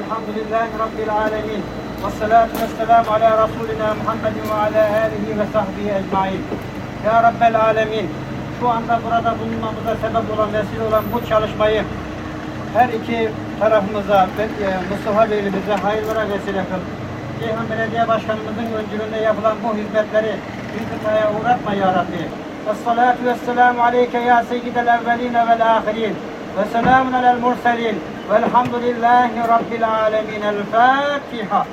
Elhamdülillahi Rabbil alemin. Ve salatu ve selamu ala Resulina Muhammedin ve ala alihi ve sahbihi ecmain. Ya Rabbel alemin. Şu anda burada bulunmamıza sebep olan, vesile olan bu çalışmayı her iki tarafımıza, e, Mustafa Bey'imize hayırlara vesile kıl. Ceyhan Belediye Başkanımızın öncülüğünde yapılan bu hizmetleri bir kıtaya uğratma ya Rabbi. Esselatu vesselamu aleyke ya seyyidel evveline vel ahirin. Ve selamun alel murselin. Velhamdülillahi Rabbil alemin. El Fatiha.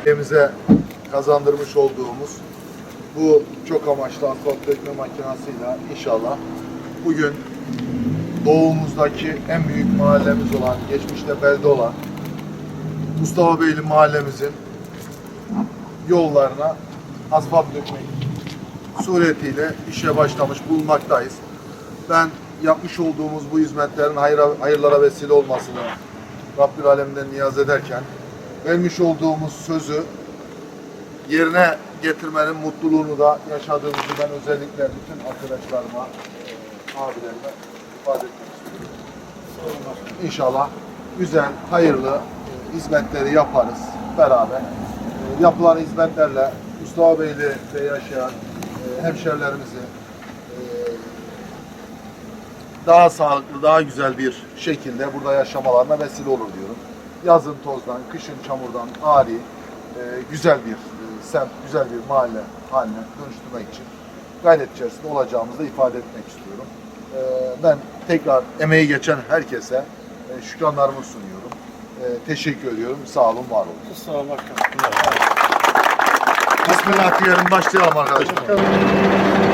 ülkemize kazandırmış olduğumuz bu çok amaçlı asfalt dökme makinasıyla inşallah bugün doğumuzdaki en büyük mahallemiz olan, geçmişte belde olan Mustafa Beyli mahallemizin yollarına asfalt dökmek suretiyle işe başlamış bulunmaktayız. Ben yapmış olduğumuz bu hizmetlerin hayra, hayırlara vesile olmasını Rabbül Alem'den niyaz ederken vermiş olduğumuz sözü yerine getirmenin mutluluğunu da yaşadığımızı ben özellikle bütün arkadaşlarıma, e, abilerime ifade etmek istiyorum. İnşallah güzel, hayırlı e, hizmetleri yaparız beraber. E, yapılan hizmetlerle Mustafa Beyli'de yaşayan hemşerilerimizi e, daha sağlıklı, daha güzel bir şekilde burada yaşamalarına vesile olur diyorum. Yazın tozdan, kışın çamurdan ari, e, güzel bir e, semt, güzel bir mahalle haline dönüştürmek için gayret içerisinde olacağımızı ifade etmek istiyorum. E, ben tekrar emeği geçen herkese e, şükranlarımı sunuyorum. E, teşekkür ediyorum. Sağ olun, var olun. Sağ olun. Bismillah diyelim, başlayalım arkadaşlar.